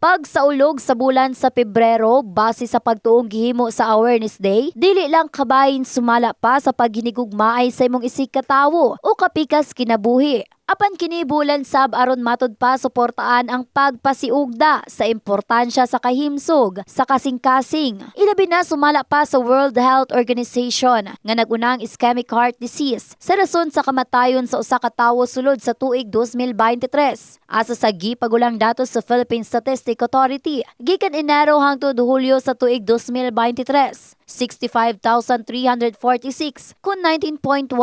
Pag sa ulog sa bulan sa Pebrero, base sa pagtuong gihimo sa Awareness Day, dili lang kabayin sumala pa sa paghinigugmaay sa imong isig katawo o kapikas kinabuhi. Apan kini bulan sab aron matud pa suportaan ang pagpasiugda sa importansya sa kahimsog sa kasing-kasing. Ilabi na sumala pa sa World Health Organization nga nagunang ischemic heart disease sa rason sa kamatayon sa usa ka tawo sulod sa tuig 2023. Asa sa gipagulang datos sa Philippine Statistic Authority, gikan Enero hangtod Hulyo sa tuig 2023. 65,346 kung 19.1%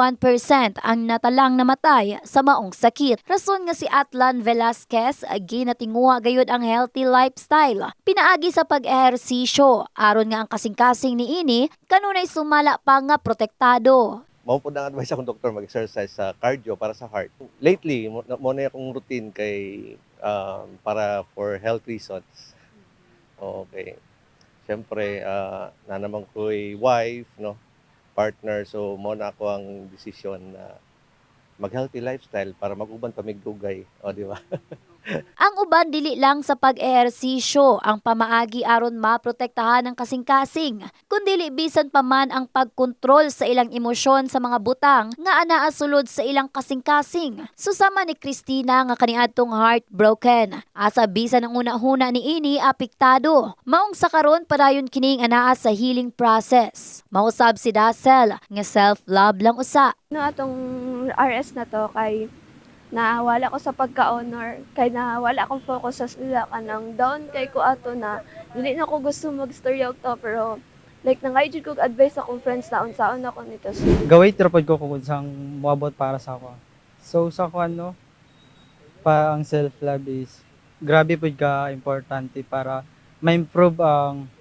ang natalang namatay sa maong sakit. Rason nga si Atlan Velasquez ginatinguha gayud ang healthy lifestyle. Pinaagi sa pag-ehersisyo aron nga ang kasing-kasing ni ini kanunay sumala pa nga protektado. mao po ang advice akong doktor mag-exercise sa cardio para sa heart. Lately, mo na akong routine kay um, para for health reasons. Okay. Siyempre, ah, na naman ko'y wife, no? partner, so mo na ako ang desisyon na mag-healthy lifestyle para mag-uban pamigdugay. O, di ba? Ang uban dili lang sa pag-ehersisyo ang pamaagi aron maprotektahan ang kasing-kasing, kundili bisan pa man ang pagkontrol sa ilang emosyon sa mga butang nga anaa sulod sa ilang kasing-kasing. Susama ni Christina nga kaniadtong heartbroken. Asa bisan ang una-huna ni ini apektado. Maong sa karon padayon kining anaa sa healing process. Mausab si Dasel nga self-love lang usa. no atong RS na to kay nawala ko sa pagka-honor kay nawala akong focus sa sila kanang down kay ko ato na dili na ko gusto mag-story out to pero like nangay jud kog advice akong friends na unsaon ako nito so, gaway trapod ko kung sang moabot para sa ako. So sa ako ano, pa ang self-love is grabe po ka importante para ma-improve ang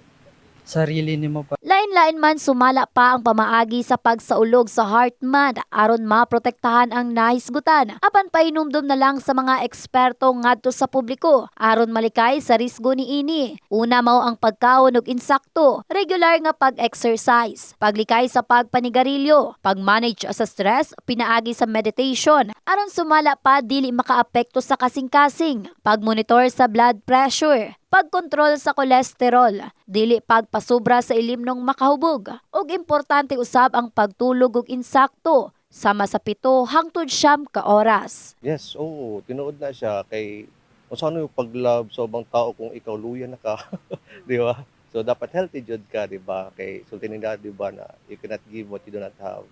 sarili nimo pa. Lain-lain man sumala pa ang pamaagi sa pagsaulog sa heart month aron maprotektahan ang nahisgutan. Apan pahinumdum na lang sa mga eksperto ngadto sa publiko. Aron malikay sa risgo ni ini. Una mao ang pagkaon og insakto, regular nga pag-exercise, paglikay sa pagpanigarilyo, pag-manage sa stress, pinaagi sa meditation. Aron sumala pa dili makaapekto sa kasing-kasing, pag-monitor sa blood pressure, pagkontrol sa kolesterol, dili pagpasubra sa ilimnong makahubog, ug importante usab ang pagtulog og insakto sama sa pito hangtod siyam ka oras. Yes, oo. Tinuod na siya kay saan yung pag-love sa ubang tao kung ikaw luya na ka. di ba? So, dapat healthy jud ka, di ba? Kay sultin nila, di ba, na you cannot give what you do not have.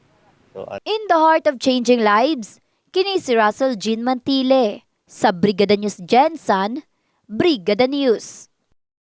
So, In the heart of changing lives, kini si Russell Jean Mantile sa Brigada News Jensen, Brigada News.